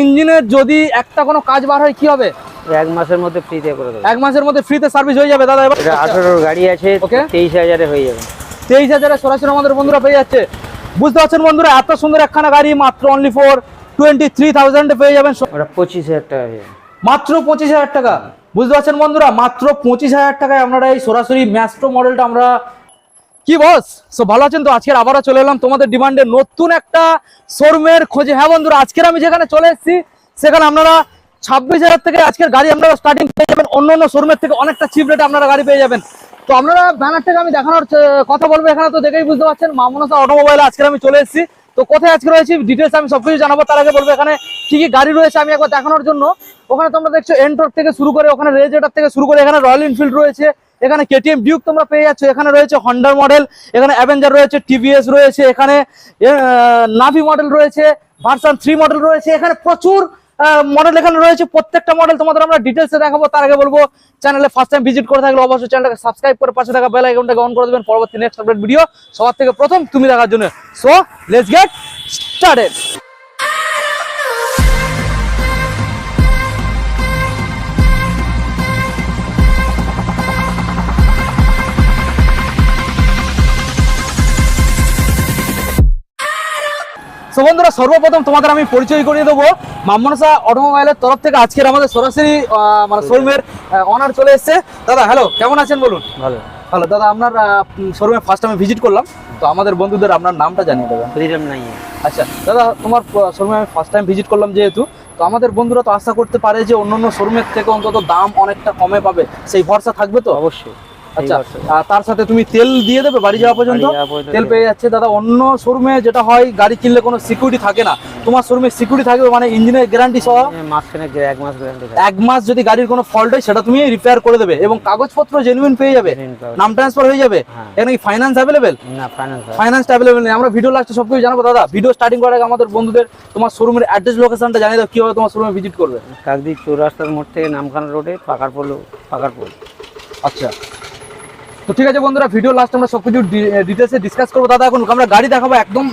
ইঞ্জিনের যদি একটা কোনো কাজ বার হয় কি হবে? এক মাসের মধ্যে ফ্রিতে করে দেবো। এক মাসের মধ্যে ফ্রিতে সার্ভিস হয়ে যাবে দাদা এবার? আঠারোর গাড়ি আছে ওকে তেইশ হাজারে হয়ে যাবে। তেইশ হাজারে সরাসরি আমাদের বন্ধুরা পেয়ে যাচ্ছে। বুঝতে পারছেন বন্ধুরা এত সুন্দর একখানা গাড়ি মাত্র অনলি ফোর টোয়েন্টি থ্রি থাউজেন্ডে পেয়ে যাবেন। ওটা পঁচিশ হাজার টাকা হয়ে যাবে। মাত্র পঁচিশ হাজার টাকা। বুঝতে পারছেন বন্ধুরা মাত্র পঁচিশ হাজার টাকায় আপনারা এই সরাসরি ম্যাস্ট্রো মডেলটা আমরা কি বস সো ভালো আছেন তো? আজকের আবারও চলে এলাম তোমাদের ডিমান্ডে নতুন একটা শোরুমের খোঁজে। হ্যাঁ বন্ধুরা, আজকের আমি যেখানে চলে এসেছি, সেখানে আপনারা ছাব্বিশ হাজার থেকে আজকের গাড়ি আপনারা স্টার্টিং পেয়ে যাবেন। অন্য অন্য শোরুমের থেকে অনেকটা চিপ রেটে আপনারা গাড়ি পেয়ে যাবেন। তো আপনারা ব্যানার থেকে আমি দেখানোর কথা বলব এখানে তো দেখেই বুঝতে পারছেন, মামনসা অটোমোবাইলে আজকের আমি চলে এসেছি। তো কোথায় আজকে রয়েছি ডিটেলস আমি সবকিছু জানাব। তার আগে বলব এখানে কি কি গাড়ি রয়েছে আমি একবার দেখানোর জন্য। ওখানে তোমরা দেখছ এন্ট্রোর থেকে শুরু করে, ওখানে রেজেটার থেকে শুরু করে এখানে রয়্যাল এনফিল্ড রয়েছে। এখানে কেটিএম ডিউক তোমরা পেয়ে যাচ্ছ। এখানে রয়েছে হন্ডার মডেল এখানে অ্যাভেঞ্জার রয়েছে টিভিএস রয়েছে, এখানে নাভি মডেল রয়েছে ভার্সান থ্রি মডেল রয়েছে, এখানে প্রচুর মডেল এখানে রয়েছে। প্রত্যেকটা মডেল তোমাদের আমরা ডিটেলসে দেখাবো, তার আগে বলব চ্যানেলে ফার্স্ট টাইম ভিজিট করে থাকলে অবশ্যই চ্যানেলটাকে সাবস্ক্রাইব করে পাশে থাকা বেল আইকনটাকে অন করে দেবেন। পরবর্তী নেক্সট আপডেট ভিডিও সবার থেকে প্রথম তুমি দেখার জন্য। So let's get started so বন্ধুরা সর্বপ্রথম তোমাদের আমি পরিচয় করিয়ে দেবো। মামনসা অটোমোবাইলের তরফ থেকে আজকের আমাদের সরাসরি মানে শোরুমের অনার চলে এসেছে। দাদা হ্যালো কেমন আছেন বলুন? ভালো। ভালো দাদা আপনার শোরুমে ফার্স্ট আমি ভিজিট করলাম। তো আমাদের বন্ধুদের আপনার নামটা জানিয়ে দেবেন। ফ্রিডম নাই আচ্ছা দাদা তোমার শোরুমে আমি ফার্স্ট টাইম ভিজিট করলাম যেহেতু তো আমাদের বন্ধুরা তো আশা করতে পারে যে অন্য অন্য শোরুমের থেকে অন্তত দাম অনেকটা কমে পাবে। সেই ভরসা থাকবে তো? অবশ্যই। আচ্ছা তার সাথে তুমি তেল দিয়ে দেবে বাড়ি যাওয়া পর্যন্ত? তেল পেয়ে যাচ্ছে। দাদা অন্য শোরুমে যেটা হয় গাড়ি কিনলে কোনো সিকিউরিটি থাকে না। তোমার শোরুমে সিকিউরিটি থাকবে মানে ইঞ্জিনের গ্যারান্টি সহ? এ, এক মাস গ্যারান্টি এক মাস যদি গাড়ির কোনো ফল্ট হয় সেটা তুমি রিপেয়ার করে দেবে এবং কাগজপত্র জেনুইন পেয়ে যাবে। নাম ট্রান্সফার হয়ে যাবে। হ্যাঁ। এখানে কি ফাইন্যান্স অ্যাভেলেবেল না ফাইন্যান্স ফাইন্যান্স অ্যাভেলেবেল নেই। আমরা ভিডিও লাস্টে সব কিছু জানাব দাদা। ভিডিও স্টার্টিং করার আগে আমাদের বন্ধুদের তোমার শোরুমের অ্যাড্রেস লোকেশনটা জানিয়ে দাও কীভাবে তোমার শোরুমে ভিজিট করবে। কাকদ্বীপ চৌরাস্তার মোড় থেকে নামখানা রোডে পাকার পোল পাকার পোল আচ্ছা। তো ঠিক আছে বন্ধুরা ভিডিও লাস্ট আমরা সবকিছু ডিটেলসে ডিসকাস করব। দাদা এখন আমরা গাড়ি দেখাবো একদম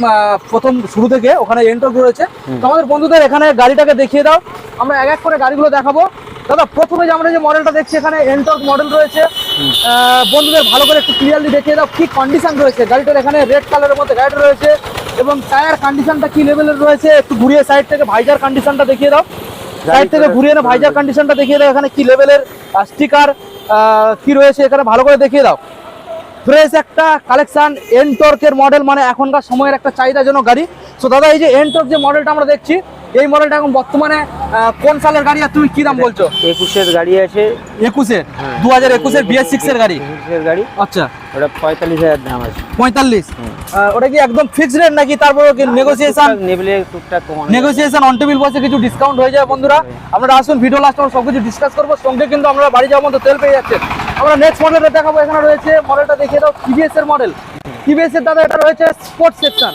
প্রথম শুরু থেকে ওখানে এন্টার রয়েছে। তো আমাদের বন্ধুদের এখানে গাড়িটাকে দেখিয়ে দাও। আমরা এক এক করে গাড়িগুলো দেখাবো। দাদা প্রথমে যে আমরা যে মডেলটা দেখছি এখানে এন্টর্ক মডেল রয়েছে। বন্ধুদের ভালো করে একটু ক্লিয়ারলি দেখিয়ে দাও কি কন্ডিশন রয়েছে। গাড়িটার এখানে রেড কালারের মধ্যে গাড়িটা রয়েছে এবং টায়ার কন্ডিশনটা কি লেভেলের রয়েছে একটু ঘুরিয়ে সাইড থেকে ভাইজার কন্ডিশনটা দেখিয়ে দাও। সাইড থেকে ঘুরিয়ে না ভাইজার কন্ডিশনটা দেখিয়ে দাও। এখানে কি লেভেলের স্টিকার কি রয়েছে এখানে ভালো করে দেখিয়ে দাও। ফ্রেশ একটা কালেকশন এনটর্কের মডেল মানে এখনকার সময়ের একটা চাহিদাজনক গাড়ি। সো দাদা এই যে এনটর্ক যে মডেলটা আমরা দেখছি এই মডেলটা এখন বর্তমানে কোন সালের গাড়ি আর তুমি কি দাম বলছো? একুশের গাড়ি আছে। একুশের হ্যাঁ। দু হাজার একুশের বিএস সিক্স এর গাড়ি? একুশের গাড়ি। আচ্ছা। ওটা পঁয়তাল্লিশ হাজার দাম আছে। পঁয়তাল্লিশ? ওটা কি একদম ফিক্সড রেট নাকি তারপর নেগোসিয়েশন নেবলে টুকটাক নেগোসিয়েশন অন টেবিল বসে কিছু ডিসকাউন্ট হয়ে যায় বন্ধুরা। আপনারা আসুন ভিডিও লাস্ট আমরা সবকিছু ডিসকাস করব। সঙ্গে কিন্তু আমরা বাড়ি যাওয়ার মতো তেল পেয়ে যাচ্ছে আমরা নেক্সট মডেলটা দেখাবো। এখানে রয়েছে মডেলটা দেখিয়ে দাও টিভিএস এর মডেল টিভিএস এর দাদা এটা রয়েছে স্পোর্টস সেকশন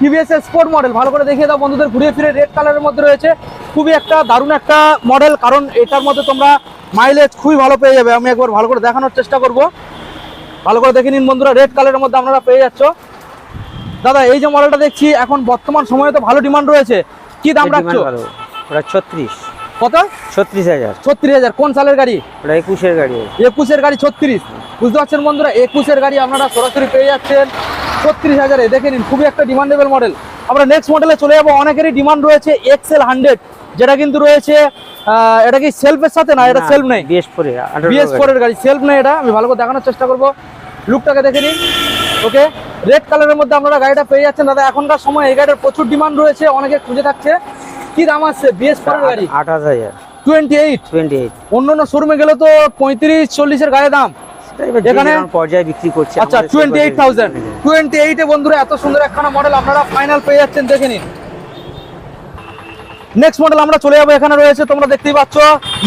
টিভিএস এর স্পোর্ট মডেল ভালো করে দেখিয়ে দাও বন্ধুদের ঘুরিয়ে ফিরে রেড কালারের মধ্যে রয়েছে। খুবই একটা দারুণ একটা মডেল কারণ এটার মধ্যে তোমরা মাইলেজ খুবই ভালো পেয়ে যাবে। আমি একবার ভালো করে দেখানোর চেষ্টা করব। ভালো করে দেখে নিন বন্ধুরা রেড কালারের মধ্যে আপনারা পেয়ে যাচ্ছ। দাদা এই যে মডেলটা দেখছি এখন বর্তমান সময়ে তো ভালো ডিমান্ড রয়েছে। কি দাম রাখছো। ওটা ছত্রিশ। কত? ছত্রিশ হাজার। ছত্রিশ হাজার। কোন সালের গাড়ি? ওটা একুশের গাড়ি। একুশের গাড়ি ছত্রিশ। বুঝতে পারছেন বন্ধুরা একুশের গাড়ি আপনারা সরাসরি পেয়ে যাচ্ছেন। ছত্রিশ হাজারে। দেখে নিন খুবই একটা ডিমান্ডেবল মডেল আমরা নেক্সট মডেলে চলে যাব। অনেকেরই ডিমান্ড রয়েছে এক্সেল হান্ড্রেড যেটা কিন্তু রয়েছে এটা কি সেলফের সাথে না এটা সেলফ নেই? বিএস ফোরে বিএস ফোর এর গাড়ি সেলফ নেই এটা। আমি ভালো করে দেখানোর চেষ্টা করব। লুকটাকে দেখে নিন। ওকে রেড কালারের মধ্যে আপনারা গাড়িটা পেয়ে যাচ্ছেন। দাদা এখনকার সময় এই গাড়ির প্রচুর ডিমান্ড রয়েছে। অনেকে খুঁজে থাকছে। কি দাম আছে? বিএস ফোর গাড়ি? আঠাশ হাজার। টোয়েন্টি এইট টোয়েন্টি এইট অন্য অন্য শোরুমে গেলে তো পঁয়ত্রিশ চল্লিশের গাড়ি দাম। এখানে পর্যায়ে বিক্রি করছে আচ্ছা টোয়েন্টি এইট থাউজেন্ড টোয়েন্টি এইটে বন্ধুরা এত সুন্দর একখানা মডেল আপনারা ফাইনাল পেয়ে যাচ্ছেন দেখে নিন। নেক্সট মডেল আমরা চলে যাব এখানে রয়েছে তোমরা দেখতেই পাচ্ছ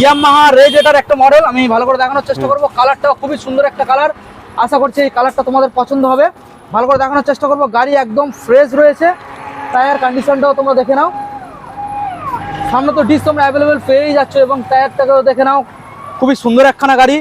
ইয়ামাহা রেজ এটার একটা মডেল আমি ভালো করে দেখানোর চেষ্টা করব কালারটাও খুবই সুন্দর একটা কালার আশা করছি এই কালারটা তোমাদের পছন্দ হবে। ভালো করে দেখানোর চেষ্টা করব গাড়ি একদম ফ্রেশ রয়েছে। টায়ার কন্ডিশনটাও তোমরা দেখে নাও। সামনে তো ডিস তোমরা অ্যাভেলেবেল পেয়েই যাচ্ছ এবং টায়ারটাকেও দেখে নাও। খুবই সুন্দর একখানা গাড়ি।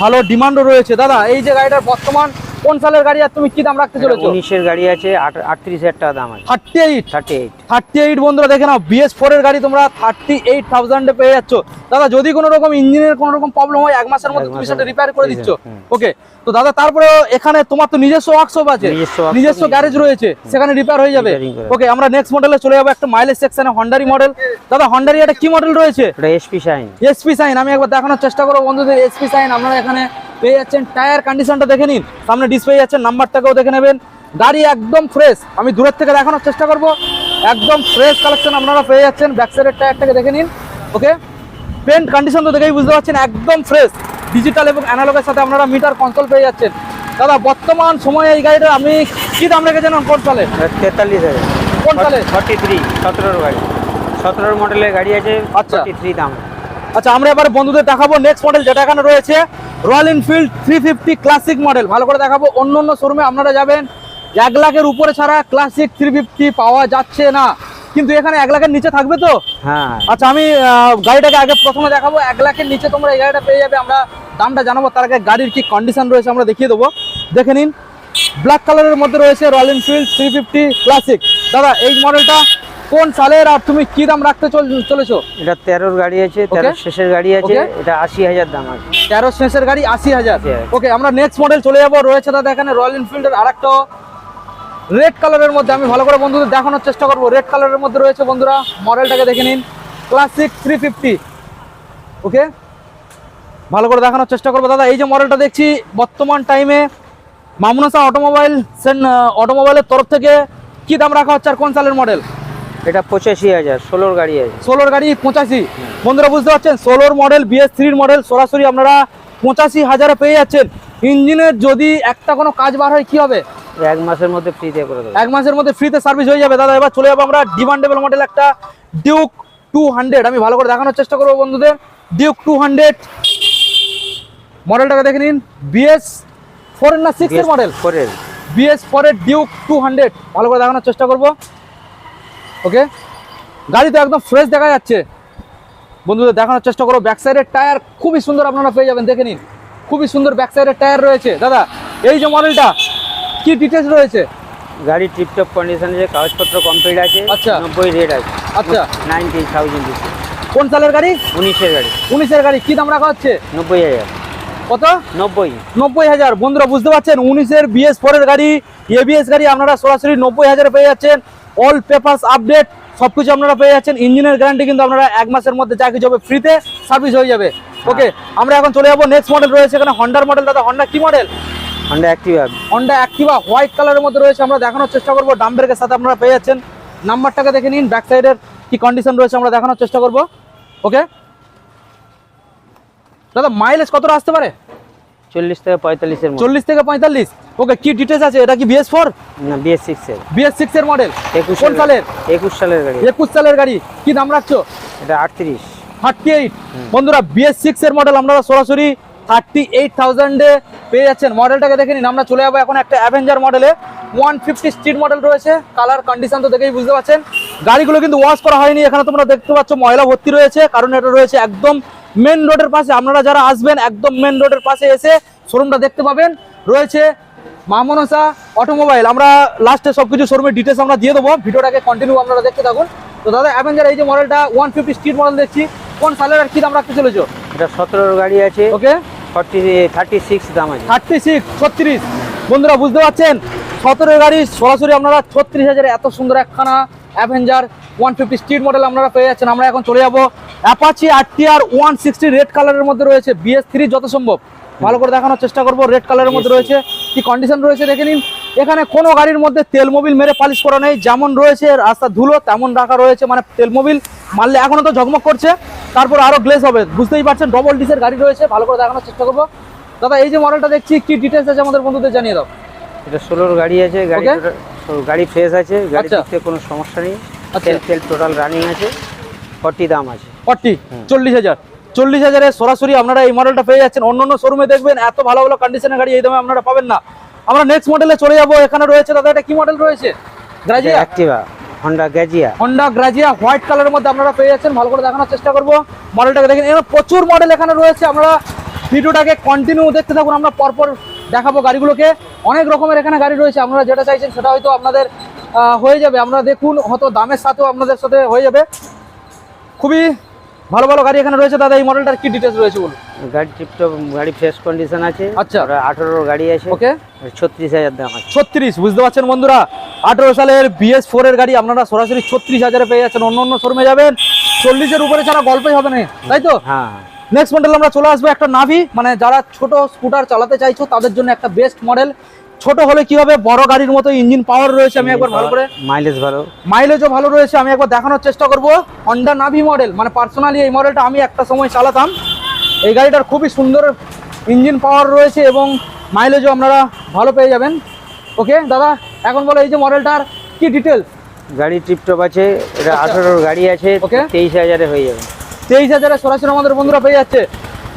ভালো ডিমান্ডও রয়েছে। দাদা, এই যে গাড়িটার বর্তমান কোন সালের গাড়ি আর তুমি কি দাম রাখতে চলেছো? উনিশের গাড়ি আছে আট- আটত্রিশ হাজার টাকা দাম আছে। Thirty eight thirty eight. Thirty eight বন্ধুরা দেখে নাও বিএস ফোর এর গাড়ি তোমরা থার্টি এইট থাউজেন্ডে পেয়ে যাচ্ছ। দাদা যদি কোনো রকম ইঞ্জিনের কোনো রকম প্রবলেম হয় এক মাসের মধ্যে তুমি সেটা রিপেয়ার করে দিচ্ছ। ওকে তো দাদা তারপরে এখানে তোমার তো নিজস্ব ওয়ার্কশপ আছে। নিজস্ব। গ্যারেজ রয়েছে। সেখানে রিপেয়ার হয়ে যাবে। ওকে আমরা নেক্সট মডেলে চলে যাব একটা মাইলেজ সেকশনে হন্ডারি মডেল দাদা হন্ডারি এটা কি মডেল রয়েছে? এসপি শাইন এসপি সাইন আমি একবার দেখানোর চেষ্টা করব বন্ধুদের এসপি সাইন আপনারা এখানে পেয়ে যাচ্ছেন টায়ার কন্ডিশনটা দেখে নিন। সামনে ডিসপ্লে যাচ্ছেন নাম্বারটাকেও দেখে নেবেন। গাড়ি একদম ফ্রেশ আমি দূরের থেকে দেখানোর চেষ্টা করব। একদম ফ্রেশ কালেকশন আপনারা পেয়ে যাচ্ছেন। ব্যাক সাইডের টায়ারটাকে দেখে নিন। ওকে পেন্ট কন্ডিশন তো দেখেই বুঝতে পারছেন একদম ফ্রেশ ডিজিটাল এবং অ্যানালগের সাথে আপনারা মিটার কন্ট্রোল পেয়ে যাচ্ছেন। দাদা বর্তমান সময়ে এই গাড়িটা আপনি কি দাম রেখেছেন কোন সালে? তেতাল্লিশ হাজার। কোন সালে? ফর্টি থ্রি সতেরোর গাড়ি। সতেরোর মডেলের গাড়ি আছে আচ্ছা। থ্রি দাম। আচ্ছা আমরা এবার বন্ধুদের দেখাবো নেক্সট মডেল যেটা এখানে রয়েছে Royal Enfield three fifty classic model ভালো করে দেখাবো অন্য অন্য শোরুমে আপনারা যাবেন এক লাখের উপরে ছাড়া ক্লাসিক থ্রি ফিফটি পাওয়া যাচ্ছে না। কিন্তু এখানে এক লাখের নিচে থাকবে তো? হ্যাঁ। আচ্ছা আমি গাড়িটাকে আগে প্রথমে দেখাবো এক লাখের নিচে তোমরা এই গাড়িটা পেয়ে যাবে আমরা দামটা জানাব তার আগে গাড়ির কি কন্ডিশন রয়েছে আমরা দেখিয়ে দেবো। দেখে নিন ব্ল্যাক কালারের মধ্যে রয়েছে Royal Enfield three fifty classic দাদা এই মডেলটা কোন সালের আর তুমি কি দাম রাখতে চল- চলেছো? এটা তেরোর গাড়ি আছে তেরো শেষের গাড়ি আছে এটা আশি হাজার দাম আছে। তেরো শেষের গাড়ি আশি হাজার। ওকে আমরা নেক্সট মডেল চলে যাব। রয়েছে দাদা এখানে রয়্যাল এনফিল্ডের আর একটা রেড কালারের মধ্যে আমি ভালো করে বন্ধুদের দেখানোর চেষ্টা করব। রেড কালারের মধ্যে রয়েছে বন্ধুরা মডেলটাকে দেখে নিন। ক্লাসিক থ্রি ফিফটি ওকে ভালো করে দেখানোর চেষ্টা করব। দাদা এই যে মডেলটা দেখছি বর্তমান টাইমে মামুনাসা অটোমোবাইল সেন অটোমোবাইলের তরফ থেকে কি দাম রাখা হচ্ছে আর কোন সালের মডেল এটা পঁচাশি হাজার ষোলোর গাড়ি আছে। ষোলোর গাড়ি পঁচাশি। বন্ধুরা বুঝতে পারছেন? ষোলোর মডেল বিএস থ্রির মডেল সরাসরি আপনারা পঁচাশি হাজারে পেয়ে যাচ্ছেন। ইঞ্জিনের যদি একটা কোনো কাজ বার হয় কি হবে? এক মাসের মধ্যে ফ্রিতে করে দেবো। এক মাসের মধ্যে ফ্রিতে সার্ভিস হয়ে যাবে। দাদা এবার চলে যাব আমরা ডিমান্ডেবল মডেল একটা ডিউক টু হান্ড্রেড আমি ভালো করে দেখানোর চেষ্টা করব বন্ধুদের। ডিউক টু হান্ড্রেড মডেলটাকে দেখে নিন। বিএস ফোর না সিক্সের মডেল ফোরের বিএস ফোরের ডিউক টু হান্ড্রেড ভালো করে দেখানোর চেষ্টা করব। ওকে? গাড়ি তো একদম ফ্রেশ দেখা যাচ্ছে। বন্ধুদের দেখানোর চেষ্টা করো ব্যাক সাইডের টায়ার খুবই সুন্দর আপনারা পেয়ে যাবেন দেখে নিন। খুবই সুন্দর ব্যাক সাইডের টায়ার রয়েছে। দাদা এই যে মডেলটা কি ডিটেলস রয়েছে? গাড়ি টিপটপ কন্ডিশন আছে কাগজপত্র কমপ্লিট আছে আচ্ছা। নব্বই রেট আছে আচ্ছা। নাইনটি থাউজেন্ড কোন সালের গাড়ি? উনিশের গাড়ি। উনিশের গাড়ি কি দাম রাখা হচ্ছে? নব্বই হাজার। কত? নব্বই। নব্বই হাজার। বন্ধুরা বুঝতে পারছেন উনিশের বিএস ফোরের গাড়ি এবিএস গাড়ি আপনারা সরাসরি নব্বই হাজারে পেয়ে যাচ্ছেন। অল পেপারস আপডেট সব কিছু আপনারা পেয়ে যাচ্ছেন। ইঞ্জিনের গ্যারান্টি কিন্তু আপনারা এক মাসের মধ্যে যা কিছু হবে ফ্রিতে সার্ভিস হয়ে যাবে। ওকে আমরা এখন চলে যাব নেক্সট মডেল রয়েছে এখানে হন্ডার মডেল দাদা হন্ডা কি model Honda Activa Honda Activa white কালারের মধ্যে রয়েছে আমরা দেখানোর চেষ্টা করব। ডাম্বের সাথে আপনারা পেয়ে যাচ্ছেন। নাম্বারটাকে দেখে নিন ব্যাক সাইডের কি কন্ডিশন রয়েছে আমরা দেখানোর চেষ্টা করব। ওকে দাদা মাইলেজ কতটা আসতে পারে? চল্লিশ থেকে পঁয়তাল্লিশের মধ্যে। চল্লিশ থেকে পঁয়তাল্লিশ? ওকে কি ডিটেলস আছে? এটা কি বিএস ফোর না বিএস সিক্সের বিএস সিক্স এর মডেল একুশ সালের? একুশ সালের গাড়ি। একুশ সালের গাড়ি। কি দাম রাখছো? এটা আটত্রিশ। থার্টি এইট বন্ধুরা বিএস সিক্স এর মডেল আপনারা সরাসরি থার্টি এইট থাউজেন্ডে পেয়ে যাচ্ছেন। মডেলটাকে দেখে নিন আমরা চলে যাব এখন একটা অ্যাভেঞ্জার মডেলে ওয়ান ফিফটি স্ট্রিট মডেল রয়েছে। কালার কন্ডিশন তো দেখেই বুঝতে পারছেন। গাড়িগুলো কিন্তু ওয়াশ করা হয়নি। এখানে তোমরা দেখতে পাচ্ছ ময়লা ভর্তি রয়েছে। কারণ এটা রয়েছে একদম মেন রোডের পাশে আপনারা যারা আসবেন একদম মেন রোডের পাশে এসে শোরুমটা দেখতে পাবেন। রয়েছে মামনসা অটোমোবাইল। আমরা লাস্টে সব কিছু শোরুমের ডিটেলস আমরা দিয়ে দেবো। ভিডিওটাকে কন্টিনিউ আপনারা দেখতে থাকুন। তো দাদা অ্যাভেঞ্জার এই যে মডেলটা ওয়ান ফিফটি স্ট্রিট মডেল দেখছি। কোন সালের আর কি দাম রাখতে চলেছো? এটা সতেরোর গাড়ি আছে। ওকে ফর্টি থার্টি সিক্স দাম আছে। থার্টি সিক্স ছত্রিশ। বন্ধুরা বুঝতে পারছেন? সতেরো গাড়ি সরাসরি আপনারা ছত্রিশ হাজারে এত সুন্দর একখানা Avenger one fifty street model আপনারা পেয়ে যাচ্ছেন। আমরা এখন চলে যাব Apache R one sixty red কালারের মধ্যে রয়েছে। বিএস থ্রি যত সম্ভব। ভালো করে দেখানোর চেষ্টা করব। রেড কালারের মধ্যে রয়েছে। কি কন্ডিশন রয়েছে দেখে নিন। এখানে কোনো গাড়ির মধ্যে তেল মোবিল মেরে পালিশ করা নেই। যেমন রয়েছে রাস্তা ধুলো তেমন রাখা রয়েছে মানে তেল মোবিল মারলে এখনও তো ঝকমক করছে। তারপর আরও গ্লেস হবে। বুঝতেই পারছেন ডবল ডিসের গাড়ি রয়েছে। ভালো করে দেখানোর চেষ্টা করব। দাদা এই যে মডেলটা দেখছি কি ডিটেলস আছে আমাদের বন্ধুদের জানিয়ে দাও। এটা ষোলোর গাড়ি আছে। গাড়ি সব গাড়ি ফ্রেশ আছে গাড়ি আচ্ছা। কোনো সমস্যা নেই। আচ্ছা। তেল তেল টোটাল রানিং আছে ফর্টি দাম আছে। ফর্টি চল্লিশ হাজার। চল্লিশ হাজারে সরাসরি আপনারা এই মডেলটা পেয়ে যাচ্ছেন। অন্য অন্য শোরুমে দেখবেন এত ভালো ভালো কন্ডিশনের গাড়ি এই দামে আপনারা পাবেন না। আমরা নেক্সট মডেলে চলে যাব। এখানে রয়েছে দাদা এটা কি মডেল রয়েছে? Grazia Activa Honda Grazia Honda Grazia white কালারের মধ্যে আপনারা পেয়ে যাচ্ছেন। ভালো করে দেখানোর চেষ্টা করব। মডেলটাকে দেখেন এখানে প্রচুর মডেল এখানে রয়েছে। আমরা ভিডিওটাকে কন্টিনিউ দেখতে থাকুন। আমরা পরপর দেখাবো গাড়িগুলোকে। অনেক রকমের এখানে গাড়ি রয়েছে আপনারা যেটা চাইছেন সেটা হয়তো আপনাদের হয়ে যাবে। আপনারা দেখুন হয়তো দামের সাথেও আপনাদের সাথে হয়ে যাবে। খুবই ভালো ভালো গাড়ি এখানে রয়েছে। দাদা এই মডেলটার কি ডিটেলস রয়েছে বলুন? গাড়ি টিপটপ গাড়ি ফ্রেশ কন্ডিশন আছে। আচ্ছা। আঠারোর গাড়ি আছে। ওকে। ছত্রিশ হাজার দাম আছে। ছত্রিশ বুঝতে পারছেন বন্ধুরা? আঠেরো সালের বিএস ফোর এর গাড়ি আপনারা সরাসরি ছত্রিশ হাজারে পেয়ে যাচ্ছেন। অন্য অন্য শোরুমে যাবেন। চল্লিশের উপরে ছাড়া গল্পই হবে না। তাই তো? হ্যাঁ। নেক্সট মডেল আমরা চলে আসব একটা নাভি মানে যারা ছোট স্কুটার চালাতে চাইছো তাদের জন্য একটা বেস্ট মডেল ছোট হলে কি হবে? বড় গাড়ির মতো ইঞ্জিন পাওয়ার রয়েছে আমি একবার ভালো করে মাইলেজ ভালো। মাইলেজও ভালো রয়েছে আমি একবার দেখানোর চেষ্টা করব। হন্ডা নাভি মডেল মানে পার্সোনালি এই মডেলটা আমি একটা সময় চালাতাম। এই গাড়িটার খুবই সুন্দর ইঞ্জিন পাওয়ার রয়েছে এবং মাইলেজও আপনারা ভালো পেয়ে যাবেন। ওকে দাদা এখন বলো এই যে মডেলটার কি ডিটেলস গাড়ি টিপটপ আছে এটা আচ্ছা। আঠারোর গাড়ি আছে Okay. তেইশ হাজারে হয়ে যাবে। তেইশ হাজারে সরাসরি আমাদের বন্ধুরা পেয়ে যাচ্ছে।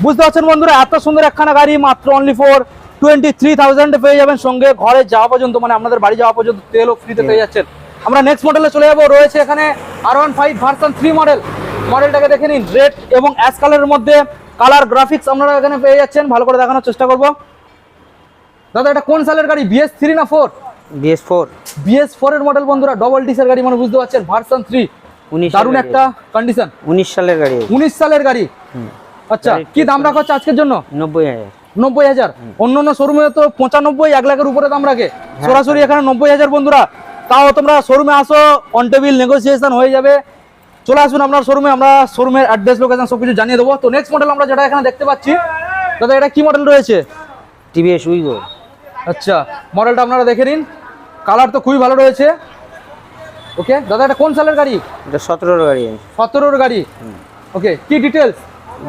বুঝতে পারছেন বন্ধুরা এত সুন্দর একখানা গাড়ি মাত্র অনলি ফোর টোয়েন্টি থ্রি থাউজেন্ডে পেয়ে যাবেন সঙ্গে। ঘরে যাওয়া পর্যন্ত মানে আপনাদের বাড়ি যাওয়া পর্যন্ত তেলও ফ্রিতে পেয়ে যাচ্ছেন। আমরা নেক্সট মডেলে চলে যাব। রয়েছে এখানে R one five version three model মডেলটাকে দেখে নিন রেড এবং অ্যাশ কালারের মধ্যে কালার গ্রাফিক্স আপনারা এখানে পেয়ে যাচ্ছেন। ভালো করে দেখানোর চেষ্টা করব। দাদা এটা কোন সালের গাড়ি? বিএস থ্রি না four BS four BS four এর মডেল বন্ধুরা ডবল ডিসের গাড়ি মানে বুঝতে পারছেন? ভার্সন থ্রি দারুণ একটা কন্ডিশন উনিশ সালের গাড়ি উনিশ সালের গাড়ি? আচ্ছা কি দাম রাখা হচ্ছে আজকের জন্য? নব্বই হাজার। নব্বই হাজার। অন্য অন্য শোরুমে তো পঁচানব্বই এক লাখের উপরে দাম রাখে। হ্যাঁ, সরাসরি এখানে নব্বই হাজার বন্ধুরা। তাও তোমরা শোরুমে আসো অন টেবিল নেগোসিয়েশন হয়ে যাবে। চলে আসুন আপনার শোরুমে আমরা শোরুমের অ্যাড্রেস লোকেশন সব কিছু জানিয়ে দেবো। তো নেক্সট মডেল আমরা যেটা এখানে দেখতে পাচ্ছি দাদা এটা কি মডেল রয়েছে? টিভিএস উইগো আচ্ছা মডেলটা আপনারা দেখে নিন। কালার তো খুবই ভালো রয়েছে। ওকে দাদা এটা কোন সালের গাড়ি? এটা সতেরোর গাড়ি। সতেরোর গাড়ি? ওকে কি ডিটেলস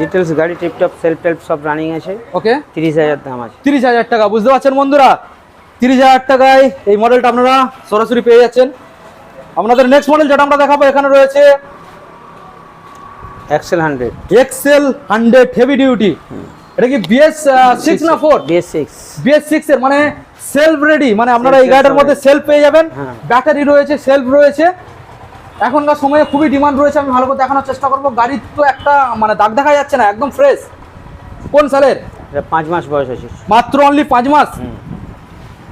ডিটেলস গাড়ি টিপটপ সেলফ টেলফ সব রানিং আছে। ওকে তিরিশ হাজার দাম আছে। তিরিশ হাজার টাকা বুঝতে পারছেন বন্ধুরা? তিরিশ হাজার টাকায় এই মডেলটা আপনারা সরাসরি পেয়ে যাচ্ছেন। আপনাদের নেক্সট মডেল যেটা আমরা দেখাবো এখানে রয়েছে XL hundred XL hundred heavy duty এটা কি বিএস সিক্স না four BS six BS six এর মানে সেলফ রেডি মানে আপনারা এই গাড়িটার মধ্যে সেলফ পেয়ে যাবেন। ব্যাটারি রয়েছে সেলফ রয়েছে। এখনকার সময়ে খুবই ডিমান্ড রয়েছে আমি ভালো করে দেখানোর চেষ্টা করব। গাড়ির তো একটা মানে দাগ দেখা যাচ্ছে না একদম ফ্রেশ কোন সালের? এটা পাঁচ মাস বয়স আছে মাত্র অনলি পাঁচ মাস?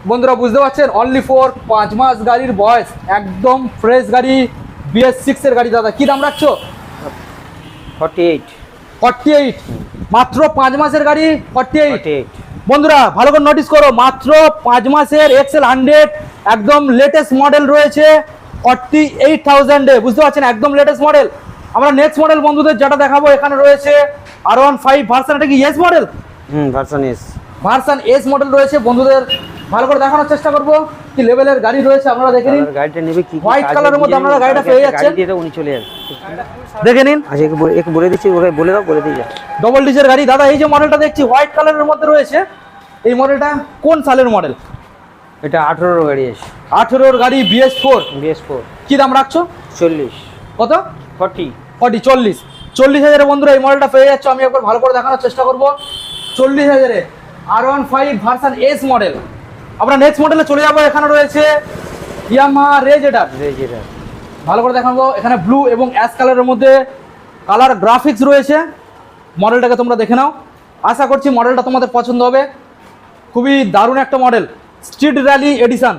বন্ধুরা বুঝতে পারছেন? অনলি ফোর পাঁচ মাস গাড়ির বয়স। একদম ফ্রেশ গাড়ি বিএস সিক্স এর গাড়ি দাদা। কি দাম রাখছো? ফর্টি এইট ফর্টি এইট মাত্র পাঁচ মাসের গাড়ি ফর্টি এইট বন্ধুরা ভালো করে নোটিস করো মাত্র পাঁচ মাসের এক্সেল হান্ড্রেড একদম লেটেস্ট মডেল রয়েছে ফর্টি এইট থাউজেন্ডে বুঝতে পারছেন? একদম লেটেস্ট মডেল আমরা নেক্সট মডেল বন্ধুদের যেটা দেখাবো এখানে রয়েছে আর ওয়ান ফাইভ ভার্সান এটা কি S model hmm version S version S model রয়েছে বন্ধুদের। ভালো করে দেখানোর চেষ্টা করব। কি লেভেলের গাড়ি রয়েছে আপনারা দেখে নিন? গাড়িটা নেবে কি কি White কাজের colour এর মধ্যে আপনারা গাড়িটা পেয়ে যাচ্ছেন। গাড়ি দিয়ে উনি চলে যাবে দেখে নিন। আচ্ছা একে বলে- দিচ্ছি ওকে বলে দাও বলে দিয়ে যা ডবল ডিজের গাড়ি। দাদা এই যে মডেলটা দেখছি হোয়াইট কালারের মধ্যে রয়েছে। এই মডেলটা কোন সালের মডেল এটা আঠেরোর গাড়ি আছে। আঠেরোর গাড়ি বিএস ফোর বিএস ফোর কি দাম রাখছো? চল্লিশ। কত? ফর্টি। ফর্টি চল্লিশ। চল্লিশ হাজারে বন্ধুরা এই মডেলটা পেয়ে যাচ্ছ। আমি একবার ভালো করে দেখানোর চেষ্টা করব। চল্লিশ হাজারে আর one five version S model আমরা নেক্সট মডেলে চলে যাব এখানে রয়েছে ইয়ামা রেজেডার। রেজিটার ভালো করে দেখাবো এখানে ব্লু এবং অ্যাশ কালারের মধ্যে কালার গ্রাফিক্স রয়েছে। মডেলটাকে তোমরা দেখে নাও। আশা করছি মডেলটা তোমাদের পছন্দ হবে। খুবই দারুণ একটা মডেল স্ট্রিট র্যালি এডিশন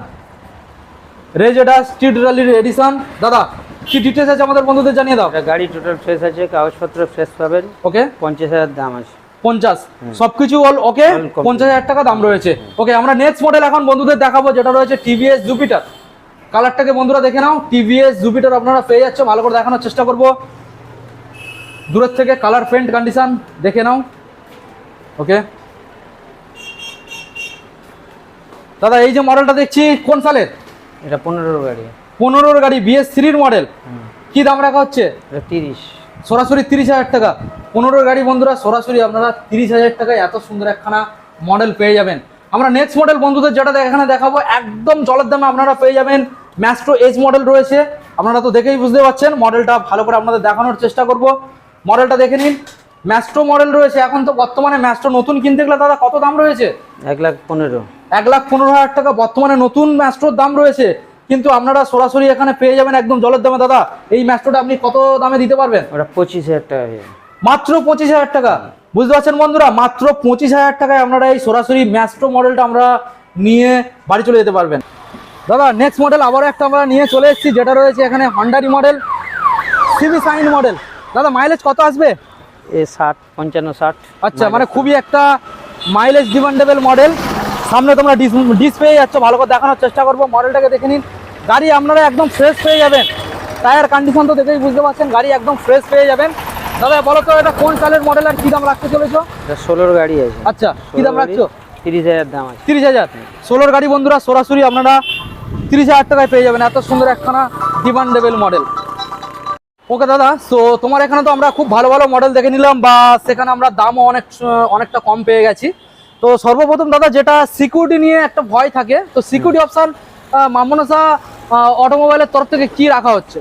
রেজেডা স্ট্রিট র্যালির এডিশন দাদা কি ডিটেলস আছে আমাদের বন্ধুদের জানিয়ে দাও। গাড়ি টোটাল ফ্রেশ আছে কাগজপত্র ফ্রেশ পাবেন। ওকে পঞ্চাশ হাজার দাম আছে। পঞ্চাশ। সবকিছু অল ওকে পঞ্চাশ হাজার টাকা দাম রয়েছে। ওকে আমরা নেক্সট মডেল এখন বন্ধুদের দেখাবো যেটা রয়েছে টিভিএস জুপিটার কালারটাকে বন্ধুরা দেখে নাও টিভিএস জুপিটার আপনারা পেয়ে যাচ্ছে ভালো করে দেখানোর চেষ্টা করব। দূরের থেকে কালার পেন্ট কন্ডিশন দেখে নাও। ওকে দাদা এই যে মডেলটা দেখছি কোন সালের? এটা পনেরোর গাড়ি। পনেরোর গাড়ি বিএস থ্রির মডেল কি দাম রাখা হচ্ছে? তিরিশ। সরাসরি তিরিশ হাজার টাকা। পনেরোর গাড়ি বন্ধুরা সরাসরি আপনারা তিরিশ হাজার টাকায় এত সুন্দর একখানা মডেল পেয়ে যাবেন। আমরা নেক্সট মডেল বন্ধুদের যেটা এখানে দেখাবো একদম জলের দামে আপনারা পেয়ে যাবেন ম্যাস্ট্রো এজ মডেল রয়েছে। আপনারা তো দেখেই বুঝতে পারছেন মডেলটা ভালো করে আপনাদের দেখানোর চেষ্টা করব। মডেলটা দেখে নিন। ম্যাস্ট্রো মডেল রয়েছে এখন তো বর্তমানে ম্যাস্ট্রো নতুন কিনতে গেলে দাদা কত দাম রয়েছে? এক লাখ পনেরো। এক লাখ পনেরো হাজার টাকা বর্তমানে নতুন ম্যাস্ট্রোর দাম রয়েছে। কিন্তু আপনারা সরাসরি এখানে পেয়ে যাবেন একদম জলের দামে দাদা। এই ম্যাস্ট্রোটা আপনি কত দামে দিতে পারবেন? ওটা পঁচিশ হাজার টাকা। মাত্র পঁচিশ হাজার টাকা। বুঝতে পারছেন বন্ধুরা? মাত্র পঁচিশ হাজার টাকায় আপনারা এই সরাসরি ম্যাস্ট্রো মডেলটা আমরা নিয়ে বাড়ি চলে যেতে পারবেন। দাদা নেক্সট মডেল আবারও একটা আমরা নিয়ে চলে এসেছি যেটা রয়েছে এখানে হন্ডারি মডেল সিবি সাইন মডেল দাদা মাইলেজ কত আসবে? এ ষাট পঞ্চান্ন ষাট। আচ্ছা মানে খুবই একটা মাইলেজ ডিমান্ডেবল মডেল সামনে তোমরা ডিস পেয়ে যাচ্ছ ভালো করে দেখানোর চেষ্টা করব। মডেলটাকে দেখে নিন। গাড়ি আপনারা একদম ফ্রেশ পেয়ে যাবেন। টায়ার কন্ডিশন তো দেখেই বুঝতে পারছেন গাড়ি একদম ফ্রেশ পেয়ে যাবেন। দাদা বলো তো এটা কোন সালের মডেল আর কি দাম রাখতে চলেছো? ষোলোর গাড়ি আছে। আচ্ছা কি দাম রাখছো? তিরিশ হাজার দাম আছে। তিরিশ হাজার? ষোলোর গাড়ি বন্ধুরা সরাসরি আপনারা তিরিশ হাজার টাকায় পেয়ে যাবেন। এত সুন্দর একখানা ডিমান্ডেবল মডেল ওকে দাদা সো তোমার এখানে তো আমরা খুব ভালো ভালো মডেল দেখে নিলাম বা সেখানে আমরা দামও অনেক অনেকটা কম পেয়ে গেছি। তো সর্বপ্রথম দাদা যেটা সিকিউরিটি নিয়ে একটা ভয় থাকে তো সিকিউরিটি অপশান মামনসা অটোমোবাইলের তরফ থেকে কি রাখা হচ্ছে?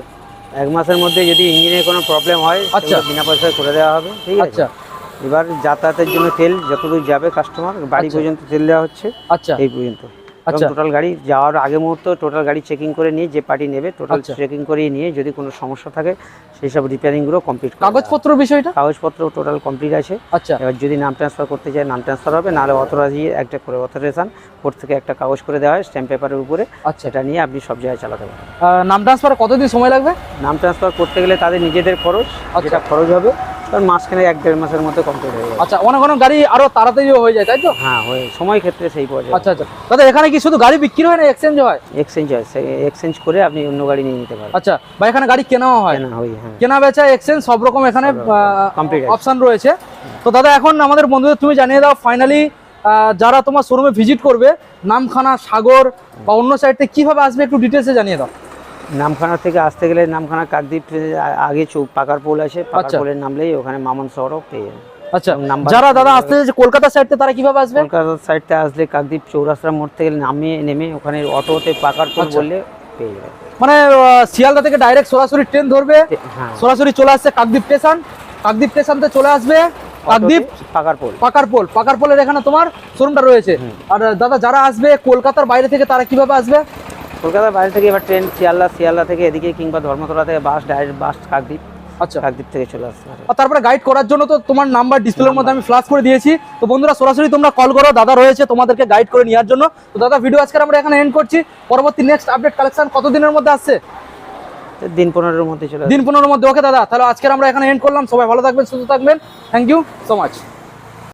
এক মাসের মধ্যে যদি ইঞ্জিনের কোনো প্রবলেম হয় আচ্ছা। বিনা পয়সায় করে দেওয়া হবে ঠিক আছে আচ্ছা এবার যাতায়াতের জন্য তেল যতদূর যাবে কাস্টমার বাড়ি আচ্ছা। পর্যন্ত তেল দেওয়া হচ্ছে আচ্ছা এই পর্যন্ত আচ্ছা। টোটাল গাড়ি যাওয়ার আগে মুহূর্ত টোটাল গাড়ি চেকিং করে নিয়ে যে পার্টি নেবে টোটাল আচ্ছা। চেকিং করে নিয়ে যদি কোনো সমস্যা থাকে সেই সব রিপেয়ারিংগুলো কমপ্লিট কাগজপত্র বিষয়টা? কাগজপত্র টোটাল কমপ্লিট আছে। আচ্ছা। এবার যদি নাম ট্রান্সফার করতে চায় নাম ট্রান্সফার হবে নাহলে অথরাইজি একটা করে অথরাইজেশন কোর্ট থেকে একটা কাগজ করে দেওয়া হয় স্ট্যাম্প পেপারের উপরে। আচ্ছা। সেটা নিয়ে আপনি সব জায়গায় চালাতে পারেন। নাম ট্রান্সফার কতদিন সময় লাগবে? নাম ট্রান্সফার করতে গেলে তাদের নিজেদের খরচ আচ্ছা। যেটা খরচ হবে কারণ মাসখানে এক দেড় মাসের মধ্যে কমপ্লিট হয়ে যাবে আচ্ছা অনেক অনেক গাড়ি আরও তাড়াতাড়িও হয়ে যায় তাই তো? হ্যাঁ হয়ে সময় ক্ষেত্রে সেই পর্যায়ে আচ্ছা আচ্ছা। দাদা এখানে কি শুধু গাড়ি বিক্রি হয় না এক্সচেঞ্জ হয়? এক্সচেঞ্জ হয় এক্সচেঞ্জ করে আপনি অন্য গাড়ি নিয়ে নিতে পারবেন আচ্ছা বা এখানে গাড়ি কেনাও হয়? কেনা হয় হ্যাঁ। কেনা বেচা এক্সচেঞ্জ সব রকম এখানে আছে। অপশন রয়েছে। তো দাদা এখন আমাদের বন্ধুদের তুমি জানিয়ে দাও ফাইনালি যারা তোমার শোরুমে ভিজিট করবে নামখানা সাগর বা অন্য সাইড কীভাবে আসবে একটু ডিটেলসে জানিয়ে দাও। নামখানা থেকে আসতে গেলে নামখানা কাকদ্বীপ আগে পাকার পোল আছে পাকার আচ্ছা। পোলের নামলেই ওখানে মামন শহরও পেয়ে আচ্ছা যারা দাদা আসতে কলকাতা সাইড তারা কীভাবে আসবে? সাইডতে আসলে কাকদ্বীপ মোড় থেকে নামিয়ে নেমে ওখানে অটোতে পাকার পোল আচ্ছা। বললে পেয়ে যাবে মানে শিয়ালদা থেকে ডাইরেক্ট সরাসরি ট্রেন ধরবে হ্যাঁ। সরাসরি চলে আসছে কাকদ্বীপ স্টেশন কাকদ্বীপ চলে আসবে কাকদ্বীপ এখানে তোমার শোরুমটা রয়েছে। আর দাদা যারা আসবে কলকাতার বাইরে থেকে তারা কীভাবে আসবে? কলকাতার বাইরে থেকে এবার ট্রেন শিয়ালদা শিয়ালদা থেকে এদিকে কিংবা ধর্মতলা থেকে বাস ডাইরেক্ট বাস কাকদ্বীপ আচ্ছা। কাকদ্বীপ থেকে চলে আসতে আর তারপরে গাইড করার জন্য তো তোমার নাম্বার ডিসপ্লের মধ্যে আমি ফ্ল্যাশ করে দিয়েছি। তো বন্ধুরা সরাসরি তোমরা কল করো দাদা রয়েছে তোমাদেরকে গাইড করে নেওয়ার জন্য। তো দাদা ভিডিও আজকে আমরা এখানে এন্ড করছি। পরবর্তী নেক্সট আপডেট কালেকশন কত দিনের মধ্যে আসছে? দিন পনেরোর মধ্যে চলে দিন পনেরোর মধ্যে। ওকে দাদা তাহলে আজকে আমরা এখানে এন্ড করলাম। সবাই ভালো থাকবেন সুস্থ থাকবেন। Thank you so much